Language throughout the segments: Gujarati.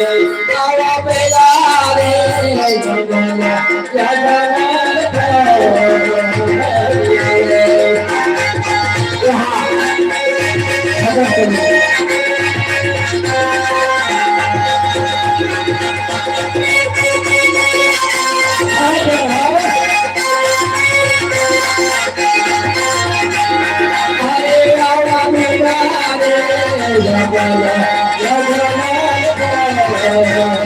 આવા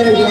I'm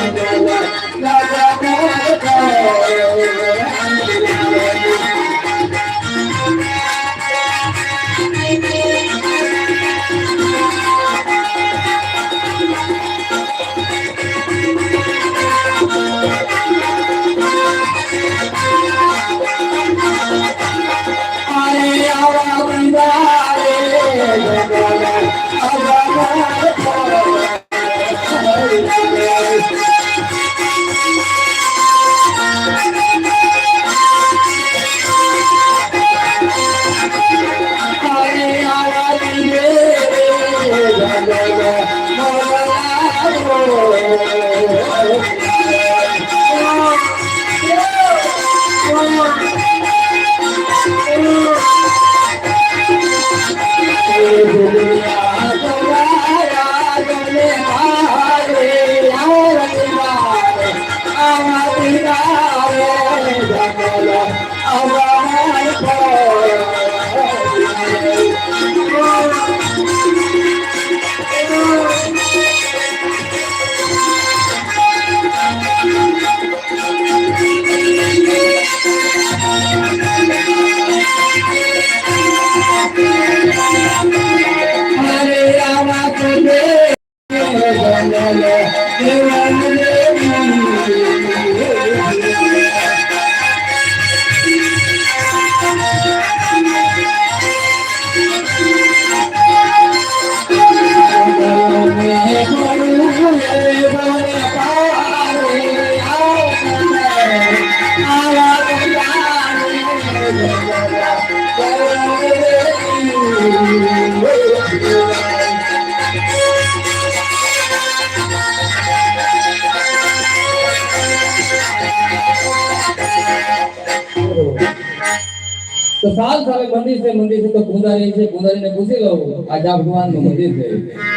તો સાલ સાલે મંદિર છે મંદિર છે તો પૂંજારી છે પૂંજારી ને પૂછી લઉં આ જા ભગવાનનું મંદિર છે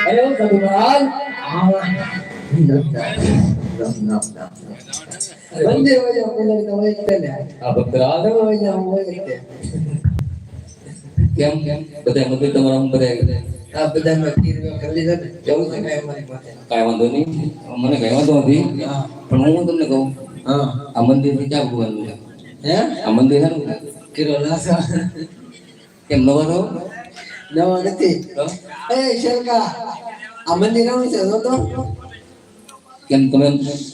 અરે ઓ સાધુ મહારાજ મંદિર હોય મંદિર તો હોય જ તે ને આ ભક્તરાજ હોય જ હોય જ તે કેમ કેમ બધા મંદિર તમારા આમ બધા આ બધામાં કીર્યો કરી લીધો ને જવું છે કાંઈ અમારી પાસે કાંઈ વાંધો નહીં મને કઈ વાંધો નથી હા પણ હું તમને કહું હા આ મંદિરથી ક્યાં ભગવાનનું છે હે? આ મંદિર છે ને લાસા કેમ નવા છો નવા નથી. એ શેલકા આ મંદિર આવું છે તો. કેમ તમે?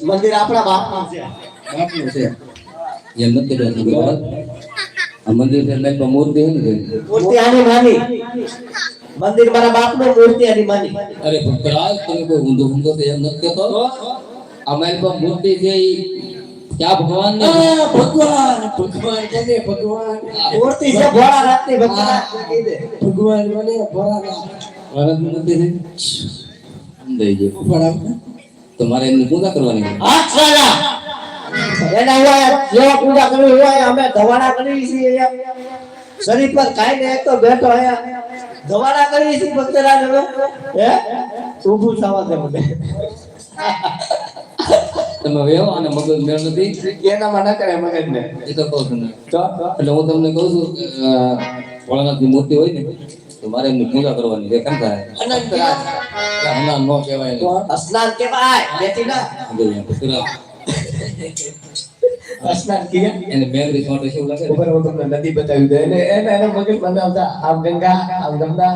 મંદિર આપણા બાપનું છે. બાપનું છે. એમ નથી ભગવાન આ મંદિર છે એટલે મૂર્તિ છે ને મૂર્તિ આની માની. મંદિર મારા બાપનું મૂર્તિ આની માની. અરે ભક્તરાજ તમે કોઈ ઊંધો ઊંધો તો એમ નથી કહેતો? અમારી પાસે મૂર્તિ છે ઈ ક્યાં ભગવાન ને ભગવાન. ભગવાન. છે ને ભગવાન મૂર્તિ છે. ભોળા કહી દે. ભગવાન મને વરદ સમજાઈ ગયું તમારે પૂજા કરવાની. હાથ સાલા એના હોય જેવા પૂજા કરવી હોય અમે ધવાડા કરીએ છીએ શરીર પર કાઈ ને એક તો બેઠો અહીંયા. ધવાડા કરીએ છીએ ભક્તરાજ હવે. હે? ઊભું થવા દે મને તમે વેવો અને મગજ મેળ નથી. એનામાં ના કરે મગજ ને એ તો કહું છું એટલે હું તમને કહું છું ભોળાનાથની મૂર્તિ હોય ને તો મારે એમની પૂજા કરવાની છે. કેમ થાય? અનંત હમણાં નો કહેવાય ને. સ્નાન કેવાય ના સ્નાન એને મેમરી માટે શું લાગે? ઉપર તમને નદી બતાવી દે એને એને એના મગજ બનાવતા આમ ગંગા આમ ગંગા.